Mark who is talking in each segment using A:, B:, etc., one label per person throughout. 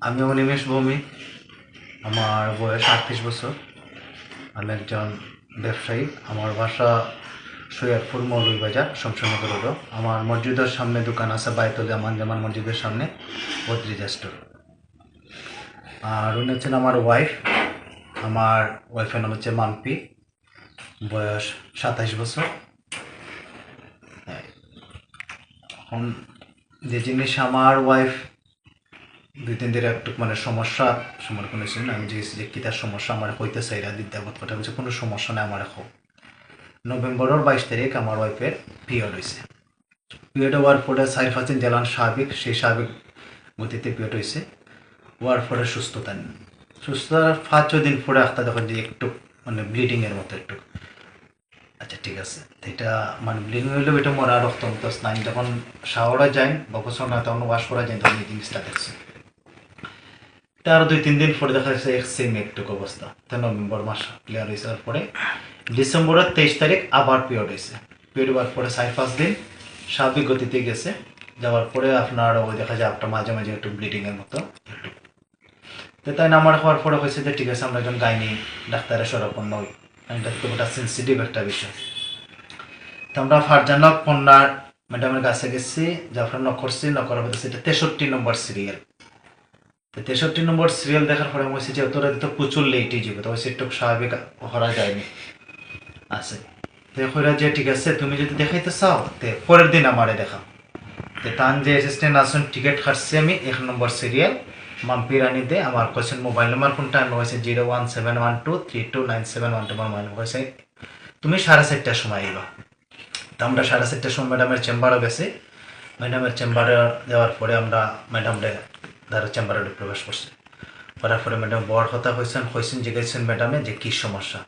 A: আমি অনিমেষ ভৌমিক আমার বয়স আটত্রিশ বছর। আমি একজন ব্যবসায়ী। আমার বাসা সৈয়দপুর মৌলভীবাজার শমশনগর রোড। আমার মসজিদের সামনে দোকান আছে বাইতুল জামান জামান মসজিদের সামনে, বদ্রিজা স্টোর। আর উনি হচ্ছেন আমার ওয়াইফ আমার ওয়াইফের নাম হচ্ছে মাম্পি বয়স সাতাইশ বছর। এখন যে জিনিস আমার ওয়াইফ দুই তিন দিনের একটু মানে সমস্যা সময় কোনো ছিল আমি যে কী তার সমস্যা আমার হইতেছে, এরা দিতে কথা বলছে, কোনো সমস্যা নাই, আমার এখন নভেম্বরের বাইশ তারিখ আমার ওয়াইফের পিরিয়ড হয়েছে পিরিয়ড হওয়ার পরে সাইফ আছেন জেলান স্বাভাবিক সেই স্বাভাবিক গতিতে পিরিয়ড হয়েছে হওয়ার পরে সুস্থতা সুস্থতার পাঁচ, ছয় দিন পরে আখতা দেখেন যে একটু মানে ব্লিডিংয়ের মতো একটু। আচ্ছা ঠিক আছে। এটা মানে ব্লিডিং হইলেও এটা মরা রক্ত মতো স্নায়ু যখন শাওয়ারে যায়, বা না, তখন ওয়াশ করা যায়, তখন এই জিনিসটা দেখছে। তার দুই, তিন দিন পরে দেখা যাচ্ছে সেম একটুক অবস্থা। তো নভেম্বর মাস ক্লিয়ার হয়েছে পরে। ডিসেম্বরের তেইশ তারিখ আবার পিরিয়ড হয়েছে। পিরিয়ড হওয়ার পরে চার, পাঁচ দিন স্বাভাবিক গতিতে গেছে। যাওয়ার পরে আপনার ওই দেখা যায় আপনার মাঝে মাঝে একটু ব্লিডিংয়ের মতো। তো তাই নাম্বার হওয়ার পরে হয়েছে যে ঠিক আছে, আমরা একজন গাইনি ডাক্তারের সরপন্ন হই এটা খুব একটা সেন্সিটিভ একটা বিষয়। তো আমরা ফারজানক কন্যার ম্যাডামের কাছে গেছি নক করছি নক করার পরে সেটা তেষট্টি নম্বর সিরিয়াল তেষট্টি নম্বর সিরিয়াল দেখার পরে আমি যে তোরা তো প্রচুর লেটই যাবে তো সেটা স্বাভাবিক করা যায়নি। আছে তো কইরা যে ঠিক আছে, তুমি যদি দেখাইতে চাও, তে পরের দিন আমারে দেখাও। তো তান যে অ্যাসিস্ট্যান্ট আসুন টিকিট কাটছি আমি, এক নম্বর সিরিয়াল মাম্পি রানি দে আমার কোয়েশ্চেন মোবাইল নাম্বার কোনটা, আমি হয়েছে zero one seven one two three two nine seven one two আমার মোবাইল হয়েছে তুমি সাড়ে চারটার সময় এলো তো আমরা সাড়ে চারটার সময় ম্যাডামের চেম্বারও গেছি। ম্যাডামের চেম্বারে যাওয়ার পরে আমরা ম্যাডামরে তার চেম্বারে প্রবেশ করছে। করার পরে ম্যাডাম বড় কথা হয়েছেন হয়েছেন জিজ্ঞেসছেন ম্যাডামে যে কী সমস্যা?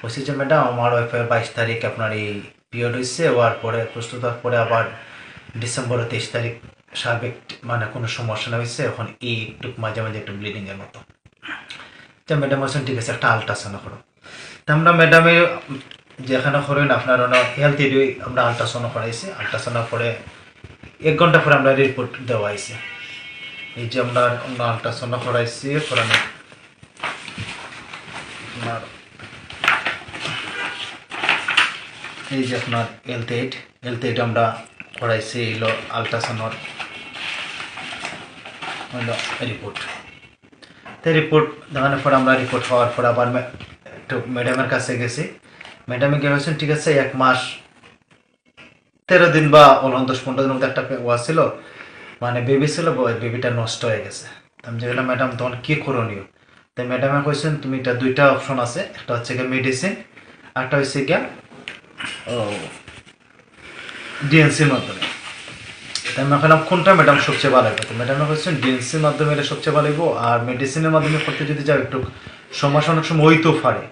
A: হয়েছে যে ম্যাডাম আমার ওয়াইফের বাইশ তারিখ আপনার এই পিরিয়ড হয়েছে, হওয়ার পরে, প্রস্তুত হওয়ার পরে আবার ডিসেম্বরের তেইশ তারিখ স্বাভাবিক মানে কোনো সমস্যা না হয়েছে, এখন এই একটু মাঝে মাঝে একটু ব্লিডিংয়ের মতো। তো ম্যাডাম বলছেন, ঠিক আছে, একটা আলট্রাসাউন্ড করো। তো আমরা ম্যাডামে যেখানে করেন, আপনার হেলথ এডি আমরা আলট্রাসাউন্ড করাইছি। আলট্রাসাউন্ড পরে এক ঘণ্টা পরে আমরা রিপোর্ট দেওয়া হয়েছে এই যে আমরা আলট্রাসাউন্ড করাইছি করানো এই যে আপনার হেলথ এইড হেলথ এইড আমরা করাইছি এলো আলট্রাসাউন্ডর হইল রিপোর্ট তো রিপোর্ট দেখানোর পর আমরা রিপোর্ট হওয়ার পর আবার একটু ম্যাডামের কাছে গেছি। ম্যাডামে গিয়ে বলছেন, ঠিক আছে, এক মাস, তেরো দিন বা অলন দশ পনেরো দিন মধ্যে একটা ওয়া ছিল মানে বেবি ছিল বেবিটা নষ্ট হয়ে গেছে। তো আমি যেগুলো ম্যাডাম তখন কী করণীয়? তাই ম্যাডামে কইছেন, তুমি এটা দুইটা অপশন আছে। একটা হচ্ছে গিয়ে মেডিসিন একটা হচ্ছে গিয়া, ও ডিএনসির মাধ্যমে। তাই আমি ভাবলাম কোনটা ম্যাডাম সবচেয়ে ভালো হবে তো ম্যাডামে বলছেন ডিএনসির মাধ্যমে এটা সবচেয়ে ভালো হইবো, আর মেডিসিনের মাধ্যমে করতে যদি যাও একটু সমস্যা, অনেক সময় হইতেও পারে।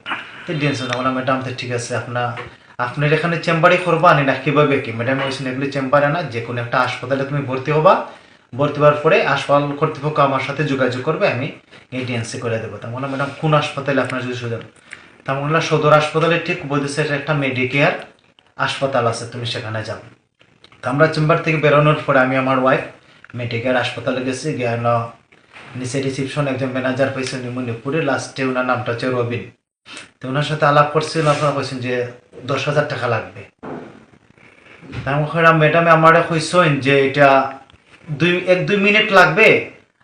A: তো ডিএনসি না বললাম ম্যাডাম তো ঠিক আছে আপনার আপনার এখানে চেম্বারে করবা, আনি না, কীভাবে কি? ম্যাডাম বলছেন এগুলি চেম্বারে না যে কোনো একটা হাসপাতালে তুমি ভর্তি হবা ভর্তি হওয়ার পরে হাসপাতাল কর্তৃপক্ষ আমার সাথে যোগাযোগ করবে, আমি এই ডিএনসি করে দেবো। তা বললাম ম্যাডাম কোন হাসপাতালে আপনার যদি সুযোগ তা বললাম সদর হাসপাতালে ঠিক বলতেছে এটা একটা মেডিকেয়ার হাসপাতাল আছে, তুমি সেখানে যাও। তো আমরা চেম্বার থেকে বেরোনোর পরে আমি আমার ওয়াইফ মেডিকেয়ার হাসপাতালে গেছি, গিয়ে নিচে রিসিপশন একজন ম্যানেজার পাইছেন মণিপুরে লাস্টে ওনার নামটা হচ্ছে রবিন। তো ওনার সাথে আলাপ করছিল আপনারা কইছেন যে দশ হাজার টাকা লাগবে। তারপরে ম্যাডামে, আমার কইছেন যে এটা দুই, এক দুই মিনিট লাগবে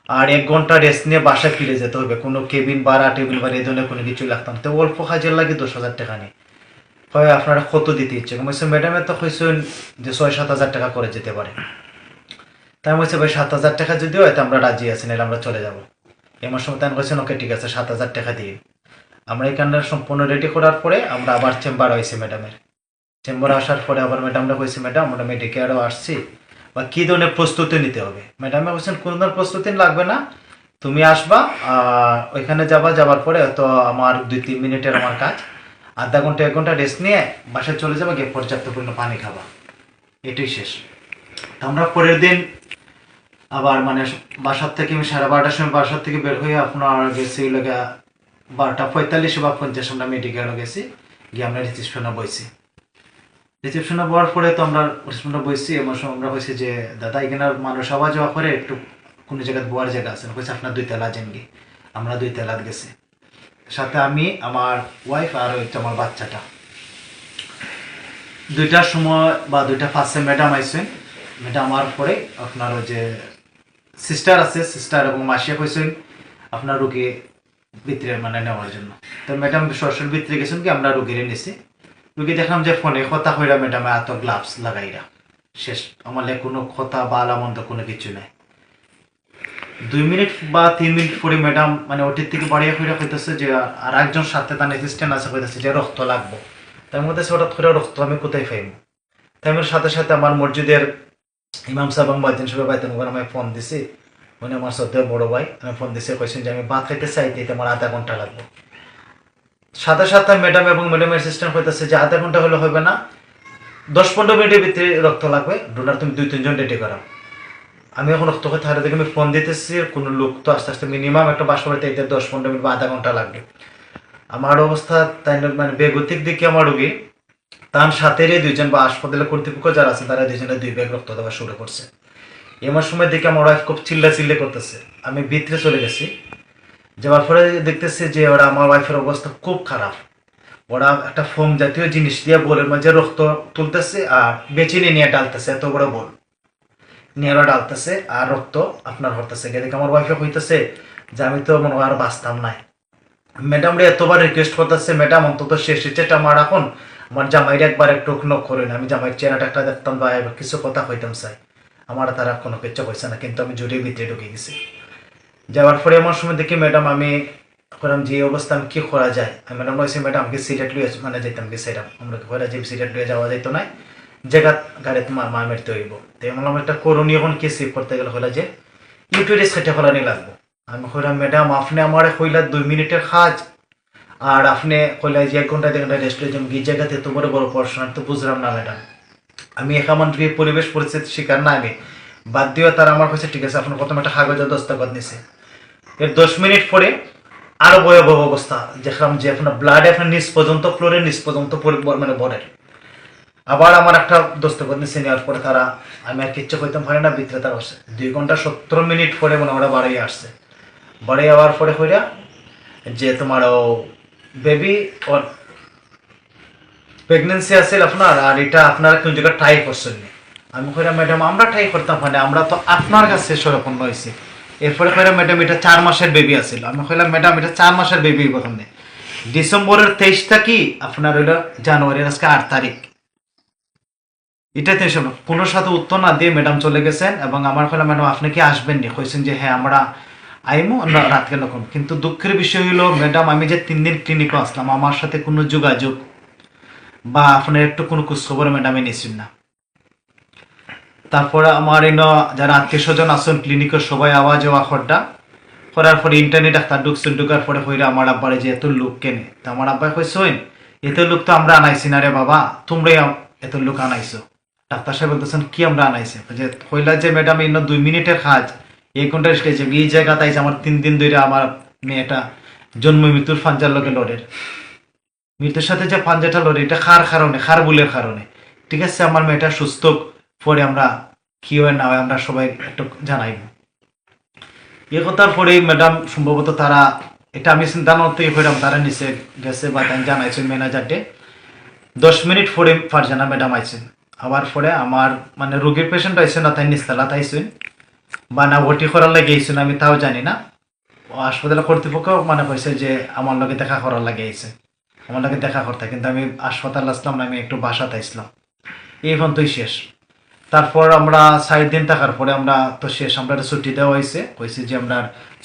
A: আর এক ঘণ্টা রেস্ট নিয়ে বাসায় ফিরে যেতে হবে। কোনো কেবিন বাড়া টেবিল বাড়া এই ধরনের কোনো কিছু লাগতাম তো অল্প কাজের লাগে দশ হাজার টাকা নেই হয় আপনারা কত দিতে ইচ্ছে বলছে ম্যাডামে তো কইছেন যে ছয়, সাত হাজার টাকা করে যেতে পারে। তাই বলছে ভাই, সাত হাজার টাকা যদি হয় তো আমরা রাজি আছি, নাহলে আমরা চলে যাব। এমন সময় তাই বলছেন ওকে, ঠিক আছে, সাত হাজার টাকা দিয়ে। আমরা এখানটা সম্পূর্ণ রেডি করার পরে আমরা আবার চেম্বার হয়েছি ম্যাডামের চেম্বারে আসার পরে আবার ম্যাডামরা কইছে ম্যাডাম আমরা মেডিকেয়ারও আসছি। বা কী ধরনের প্রস্তুতি নিতে হবে? ম্যাডামে বলছেন, কোনো ধরনের প্রস্তুতি লাগবে না। তুমি আসবা ওইখানে যাবা, যাবার পরে তো আমার দুই, তিন মিনিটের আমার কাজ। আধা ঘণ্টা, এক ঘণ্টা রেস্ট নিয়ে বাসায় চলে যাবে, গিয়ে পর্যাপ্ত পরিমাণ পানি খাবা। এটাই শেষ। আমরা পরের দিন আবার মানে বাসার থেকে আমি সাড়ে বারোটার সময় বাসার থেকে বের হয়ে আপনার গেছি লাগে বারোটা পঁয়তাল্লিশ বা পঞ্চাশ আমরা মেডিকেলে গেছি, গিয়ে আমরা রিসিপশনে বইছি। রিসেপশনে বওয়ার পরে তো আমরা বইছি এমন সময় আমরা হয়েছি যে, দাদা, এখানে মানুষ আওয়া যাওয়া করে একটু কোনো জায়গায় বোয়ার জায়গা আছে কইছে, আপনার দুই তেলা জেনগি আমরা দুই তেলাত গেছি। সাথে আমি, আমার ওয়াইফ আর হচ্ছে আমার বাচ্চাটা। দুইটার সময় বা দুইটা ফার্স্টে ম্যাডাম আইসেন ম্যাডাম আমার পরে আপনার ওই যে সিস্টার আছে সিস্টার এবং মাসিয়া কইছেন আপনার রুগী ভিতরে মানে নেওয়ার জন্য। তো ম্যাডাম সরাসরি ভিতরে গেছেন কি, আমরা রুগীরে নিছি। রুগী দেখলাম যে ফোনে কথা কইরা ম্যাডামে এত গ্লাভস লাগাইরা। শেষ, আমার কোনো কথা বা আলামন্ত কোনো কিছু নাই। দুই মিনিট বা তিন মিনিট পরে ম্যাডাম মানে ওটির থেকে বাড়িয়ে কইরা কইতেছে যে, আর একজন সাথে তার অ্যাসিস্ট্যান্ট আছে কইতেছে যে রক্ত লাগবো। তার মধ্যে হঠাৎ করে রক্ত আমি কোথায় পাইব? তাই আমি সাথে সাথে আমার মসজিদের ইমাম সাহেব এবং বাইদিন সাহেব বাইতেন আমি ফোন দিছি। উনি আমার সত্যি বড় ভাই আমি ফোন দিছি, কইছেন যে আমি ভাত খাইতে চাই দিতে আমার আধা ঘণ্টা লাগবে। সাথে সাথে ম্যাডাম এবং ম্যাডাম অ্যাসিস্ট্যান্ট কইতেছে যে আধা ঘণ্টা হলে হবে না। দশ পনেরো মিনিটের ভিতরে রক্ত লাগবে। ডোনার তুমি দুই, তিনজন রেডি করাও। আমি এখন রক্ত খাই তাহলে দেখে আমি ফোন দিতেছি, কোনো লোক তো আস্তে আস্তে মিনিমাম একটা বাসা বাড়িতে এতে দশ পনেরো মিনিট বা আধা ঘণ্টা লাগবে। আমার অবস্থা তাই মানে বেগতিক দিকে আমার রোগী, তার সাথেরই দুইজন বা হাসপাতালে কর্তৃপক্ষ যারা আছে, তারা দুইজনে দুই ব্যাগ রক্ত দেওয়া শুরু করছে। এমন সময় দেখে আমার ওয়াইফ খুব চিল্লা চিল্লে করতেছে। আমি ভিতরে চলে গেছি। যাওয়ার পরে দেখতেছি যে ওরা আমার ওয়াইফের অবস্থা খুব খারাপ। ওরা একটা ফোম জাতীয় জিনিস দিয়ে বোলের মাঝে রক্ত তুলতেছে আর বেচিনি নিয়ে ডালতেছে, এত বড় বোল। নিয়ে ওরা ডালতেছে আর রক্ত আপনার হরতেছে। দেখে আমার ওয়াইফে কইতেছে যে, আমি তো মনে হয় আর বাঁচতাম নাই। ম্যাডাম রে এতবার রিকোয়েস্ট করতেছে ম্যাডাম অন্তত শেষ ইচ্ছেটা আমার এখন। আমার জামাইরে একবার একটু নক করেন আমি জামাইয়ের চেহারাটা একটা দেখতাম বা কিছু কথা কইতাম চাই। আমার তারা কোনো কিচ্ছু কইছে না, কিন্তু আমি জোরে ভিতরে ঢুকে গেছি। যাওয়ার পরে আমার সময় দেখি ম্যাডাম, আমি করলাম যে আমি কি করা যায়? আমি ম্যাডাম বলছি ম্যাডাম, আমাকে সিলেট লুয়ে মানে যেতাম কি সেরাম আমরা কইরা যে সিলেট লুয়ে যাওয়া যেত না জায়গা গাড়ি তোমার মা মেরতে হইব। তো আমার একটা করণীয় এখন কি সেভ করতে গেলে হলো যে ইউটিউবে সেটে ফেলানি লাগবো। আমি কইলাম, ম্যাডাম, আপনি আমার কইলা দুই মিনিটের কাজ। আর আপনি কইলা যে, এক ঘণ্টা দেড় ঘণ্টা রেস্ট যেমন এই জায়গাতে এত বড় বড় পড়াশোনা তো বুঝলাম না ম্যাডাম। আমি একামান পরিবেশ পরিস্থিতি শিকার না আমি। বাদ দিয়ে তারা আমার কাছে ঠিক আছে, আপনার প্রথমে একটা কাগজের দস্তখত নিছে। এর দশ মিনিট পরে আরও ভয়াবহ অবস্থা। দেখলাম যে আপনার ব্লাড আপনার নিচ পর্যন্ত ফ্লোরের নিচ পর্যন্ত মানে বরের আবার আমার একটা দস্তখত নিচে নেওয়ার পরে তারা, আমি আর কিচ্ছু কইতাম পারি না, ভিতরে তারা আসছে দুই ঘণ্টা সত্তর মিনিট পরে মানে ওরা বাড়ি আসছে। বাড়ি যাওয়ার পরে কইরা যে তোমার ও বেবি ওর প্রেগনেন্সি আছে আপনার, আর এটা আপনারা কোন জায়গায় ট্রাই করছেন আমি কইরা, ম্যাডাম, আমরা ট্রাই করতাম পারি আমরা তো আপনার কাছে সরপন্ন হয়েছি এরপরে কইরা ম্যাডাম এটা চার মাসের বেবি আছিল। আমি কইলাম ম্যাডাম এটা চার মাসের বেবি প্রথমে ডিসেম্বরের তেইশটা কি আপনার হইল জানুয়ারির আজকে আট তারিখ। এটাতে সব কোনো সাথে উত্তর না দিয়ে ম্যাডাম চলে গেছেন এবং আমার কইলাম ম্যাডাম আপনি কি আসবেন নি? কইছেন যে হ্যাঁ আমরা আইমো না রাত কেন কিন্তু দুঃখের বিষয় হলো ম্যাডাম আমি যে তিন দিন ক্লিনিকে আসলাম আমার সাথে কোনো যোগাযোগ বা আপনার একটু কোনো খোঁজখবর ম্যাডামে নিয়েছেন না। তারপরে আমার এন যারা আত্মীয় স্বজন আছেন ক্লিনিকের সবাই আওয়াজ যাওয়া খরটা করার পরে ইন্টারনেট ডাক্তার ঢুকছেন ঢুকার পরে কইরা আমার আব্বারে যে এত লোক কেনে? তা আমার আব্বাই কইছেন এত লোক তো আমরা আনাইছি না রে বাবা, তোমরাই এত লোক আনাইছো। ডাক্তার সাহেব বলতেছেন, কি আমরা আনাইছি? যে কইলা যে, ম্যাডাম ইন্ন দুই মিনিটের কাজ। এই ঘণ্টা স্টেজে এই জায়গাতে আইছে, আমার তিন দিন ধরে আমার মেয়েটা জন্ম, মৃত্যুর ফাঞ্জার লোকে লড়ের মৃত্যুর সাথে যে ফাঞ্জাটা লড়ে, এটা খার কারণে? খার বুলের কারণে? ঠিক আছে, আমার মেয়েটা সুস্থ পরে আমরা কি হয় না হয় আমরা সবাই একটু জানাইব এ কথার পরে ম্যাডাম সম্ভবত তারা, এটা আমি চিন্তা করতে কইরাম তারা নিচে গেছে বা তাই জানাইছেন ম্যানেজারটে দশ মিনিট পরে ফারজানা ম্যাডাম আইছেন আবার পরে আমার মানে রোগীর পেশেন্ট আইছেন না, তাই নিস্তালাত আইছেন বা না ভর্তি করার লাগে আইছেন, আমি তাও জানি না। হাসপাতাল কর্তৃপক্ষ মানে কইছে যে আমার লগে দেখা করার লাগে আইছে। আমার লগে দেখা করতে, কিন্তু আমি হাসপাতাল আসলাম না, আমি একটু বাসাতে আসলাম এই পর্যন্তই শেষ। তারপর আমরা ষাট দিন থাকার পরে আমরা তো শেষ, আমরা ছুটি দেওয়া হয়েছে। কইছি যে আমরা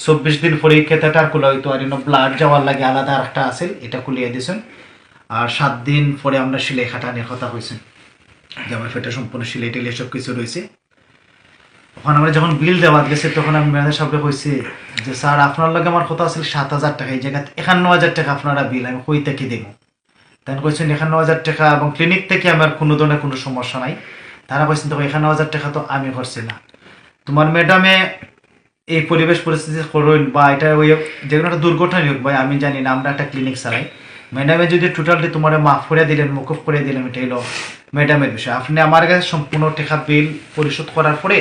A: চব্বিশ দিন পরে খেতেটা আর খুলা হইতো, আর ব্লাড যাওয়ার লাগে আলাদা আর একটা আছে, এটা খুলিয়ে দিয়েছেন। আর সাত দিন পরে আমরা সিলাই খাটানির কথা হয়েছে যে আমার ফেটে সম্পূর্ণ সিলাই টিলাই সব কিছু রয়েছে ওখানে আমরা যখন বিল দেওয়া গেছে, তখন আমি ম্যানেজার সাহেবকে কইছি যে, স্যার, আপনার লগে আমার কথা আছে সাত হাজার টাকা, এই জায়গায় একান্ন হাজার টাকা আপনারা বিল, আমি কই থেকে দেবো? তাই কইছেন একান্ন হাজার টাকা এবং ক্লিনিক থেকে আমার কোনো ধরনের কোনো সমস্যা নাই। তারা কইছেন তো একান্ন হাজার টাকা তো আমি করছি না। তোমার ম্যাডামে এই পরিবেশ পরিস্থিতি করুন বা এটা ওই যে কোনো একটা দুর্ঘটনাই হোক, ভাই, আমি জানি না, আমরা একটা ক্লিনিক চালাই। ম্যাডামে যদি টোটালি তোমার মাফ করে দিলেন মুকুফ করে দিলেন, এটা হলো ম্যাডামের বিষয়। আপনি আমার কাছে সম্পূর্ণ টাকা বিল পরিশোধ করার পরে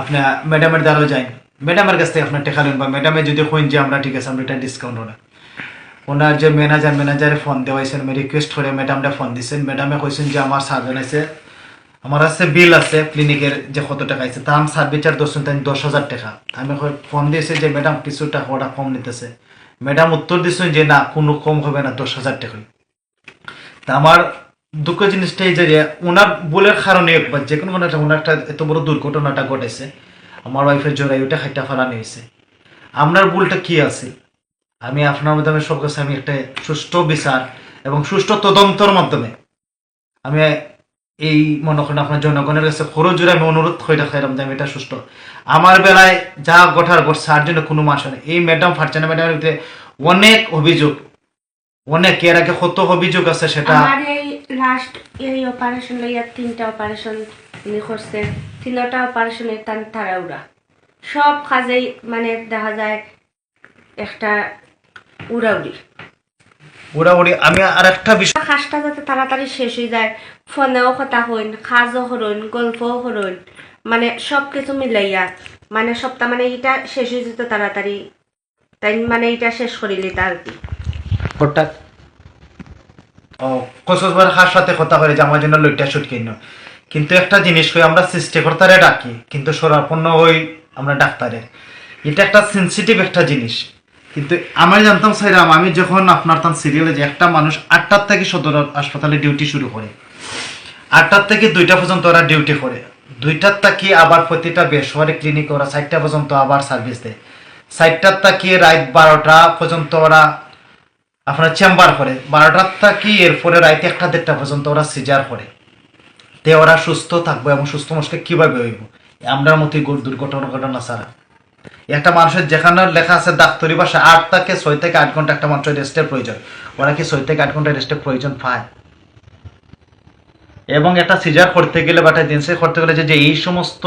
A: আপনি, ম্যাডামের দ্বারাও যাই। ম্যাডামের কাছ থেকে আপনার টেকা নেন বা ম্যাডামে যদি হইন যে আমরা ঠিক আছে, আমরা এটা ডিসকাউন্ট হবে ওনার যে ম্যানেজার ম্যানেজারে ফোন দেওয়াইছেন, আমি রিকোয়েস্ট করে ম্যাডামটা ফোন দিয়েছেন ম্যাডামে কইছেন যে আমার সার্জন আছে আমার আছে বিল আছে ক্লিনিকের যে কত টাকা আছে, তা আমি সার্ভিচার দর্শন তাই দশ হাজার টাকা। আমি ফোন দিয়েছি যে ম্যাডাম কিছু টাকা ওটা কম নিতেছে। ম্যাডাম উত্তর দিচ্ছেন যে, না, কোনো কম হবে না, দশ হাজার টাকা। তা আমার দুঃখ জিনিসটা এই যে ওনার বলের কারণে একবার যে কোনো একটা ওনার একটা এত বড় দুর্ঘটনাটা ঘটেছে, আমার ওয়াইফের ওটা খাইটা ফেলানো হয়েছে আপনার ভুলটা কি আছে? আমি আপনার মাধ্যমে সব কাছে আমি একটা সুষ্ঠু বিচার এবং সুষ্ঠু তদন্তর মাধ্যমে আমি এই মনে করেন আপনার জনগণের কাছে জুড়ে আমি অনুরোধ করে রাখাইলাম যে এটা সুষ্ঠু আমার বেলায় যা ঘটার ঘটছে, আর জন্য কোনো মাস নেই এই ম্যাডাম ফার্চানা ম্যাডামের ভিতরে অনেক অভিযোগ, অনেক, এর আগে কত অভিযোগ আছে সেটা
B: আমার এই লাস্ট এই অপারেশন লইয়া তিনটা অপারেশন উনি করছেন তিনটা অপারেশনের টান তাড়াউড়া সব কাজেই মানে দেখা যায় একটা উড়াউড়ি।
A: উড়াউড়ি আমি আর একটা বিষয়
B: কাজটা যাতে তাড়াতাড়ি শেষ হয়ে যায় ফোনেও কথা হইন কাজও হরইন গল্পও হরইন মানে সব কিছু মিলাইয়া মানে সপ্তাহ মানে এটা শেষ হয়ে যেত তাড়াতাড়ি তাই মানে এটা শেষ করিলি তার কি।
A: হঠাৎ? ও কসবার খার সাথে কথা করে যে আমার জন্য লইটা শুট কিন কিন্তু একটা জিনিস কই আমরা সৃষ্টিকর্তারে ডাকি কিন্তু সরাপন্ন হই আমরা ডাক্তারে। এটা একটা সেন্সিটিভ একটা জিনিস। কিন্তু আমি জানতাম, সাইরাম, আমি যখন আপনার তার সিরিয়ালে যে একটা মানুষ আটটার থেকে সদর হাসপাতালে ডিউটি শুরু করে, আটটার থেকে দুইটা পর্যন্ত ওরা ডিউটি করে। দুইটার থেকে আবার প্রতিটা বেসরকারি ক্লিনিক ওরা চারটা পর্যন্ত আবার সার্ভিস দেয়। চারটার থেকে রাত বারোটা পর্যন্ত ওরা আপনার চেম্বার করে। বারোটার থেকে এরপরে রাইতে একটা, দেড়টা পর্যন্ত ওরা সিজার করে। তে ওরা সুস্থ থাকব এবং সুস্থ মানুষকে কীভাবে হইব? আমরার মতোই দুর্ঘটনা ঘটনা ছাড়া। একটা মানুষের যেখানে লেখা আছে ডাক্তারি ভাষা, আট থেকে ছয় থেকে আট ঘণ্টা একটা মানুষের রেস্টের প্রয়োজন। ওরা কি ছয় থেকে আট ঘণ্টা রেস্টের প্রয়োজন পায়? এবং একটা সিজার করতে গেলে বা একটা করতে গেলে যে যে এই সমস্ত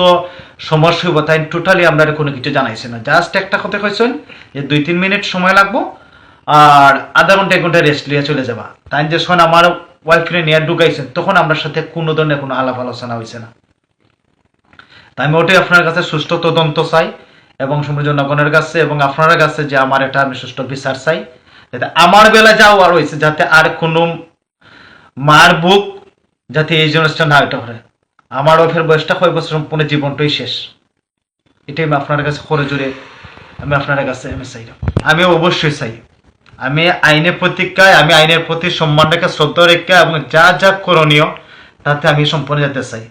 A: সমস্যা তাই টোটালি আমরা কোনো কিছু জানাইছি না। জাস্ট একটা কথা কইছেন যে, দুই তিন মিনিট সময় লাগবো আর আধা ঘণ্টা, এক ঘণ্টা রেস্ট নিয়ে চলে যাবা। তাই যখন আমার ওয়াইফকে নিয়ে ঢুকাইছেন, তখন আমার সাথে কোনো ধরনের কোনো আলাপ আলোচনা হয়েছে না। তাই আমি ওটাই আপনার কাছে সুষ্ঠু তদন্ত চাই। এবং সময় জনগণের কাছে এবং আপনার কাছে যে আমার এটা আমি সুষ্ঠু বিচার চাই, যাতে আমার বেলা যাও আর হয়েছে, যাতে আর কোনো মার বুক যাতে এই জিনিসটা না এটা করে আমার ওফের বয়সটা কয় বছর সম্পূর্ণ জীবনটাই শেষ। এটাই আমি আপনার কাছে করে জুড়ে আমি আপনার কাছে আমি চাই। আমি অবশ্যই চাই। আমি আইনের প্রতিজ্ঞায়, আমি আইনের প্রতি সম্মান রেখে, শ্রদ্ধা রেখে এবং যা যা করণীয়, তাতে আমি সম্পূর্ণ যেতে চাই।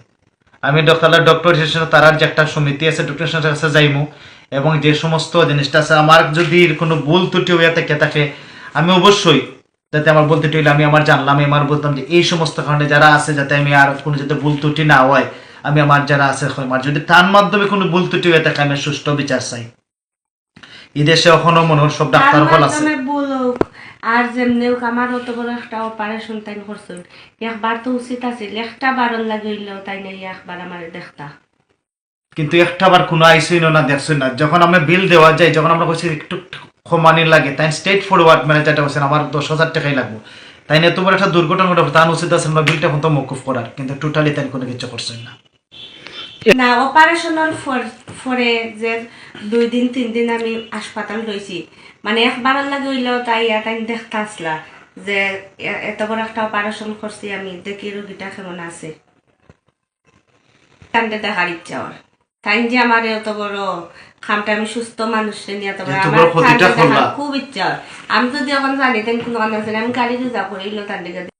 A: আমি ডক্টর ডক্টর তারার যে একটা সমিতি আছে, ডক্টর কাছে যাইমু। এবং যে সমস্ত জিনিসটা আছে আমার যদি কোনো ভুল ত্রুটি হয়ে থাকে থাকে আমি অবশ্যই যাতে আমার বলতে হইলে আমি আমার জানলাম আমি আমার বলতাম যে এই সমস্ত কারণে যারা আছে যাতে আমি আর কোনো যাতে ভুল ত্রুটি না হয় আমি আমার যারা আছে আমার যদি তার মাধ্যমে কোনো ভুল ত্রুটি হয়ে থাকে আমি সুষ্ঠু বিচার চাই। এই দেশে এখনও মনে হয় সব ডাক্তার
B: তার
A: হল আছে।
B: আর যেমনি আমার অত বড় একটা অপারেশন তাই করছেন একবার তো উচিত আছিল একটা বারণ লাগিলেও তাই নাই একবার আমার দেখতা।
A: কিন্তু একটা বার কোনো আইসুই না দেখছই না। যখন আমরা বিল দেওয়া যায়, যখন আমরা বলছি একটু ক্ষমানি লাগে, তাই স্টেট ফরওয়ার্ড ম্যানেজারটা বলছেন আমার দশ হাজার টাকাই লাগবে। তাই না বড় একটা দুর্ঘটনা ঘটে তার উচিত আছে আমরা বিলটা এখন তো মকুফ করার, কিন্তু টোটালি তাই কোনো কিছু করছেন না।
B: না অপারেশনের পরে যে দুই দিন, তিন দিন আমি হাসপাতাল রয়েছি। মানে একবার লাগে তাই তাই দেখতে আসলা যে এত বড় একটা অপারেশন করছি আমি, দেখি রোগীটা কেমন আছে। তান্ডে দেখার ইচ্ছা তাই যে আমার এত বড় খামটা আমি সুস্থ মানুষকে নিয়ে এত আমার
A: করলা।
B: খুব ইচ্ছা। আমি যদি এখন জানি কোনো আমি গাড়ি রিজার্ভ করে এলো তার দিকে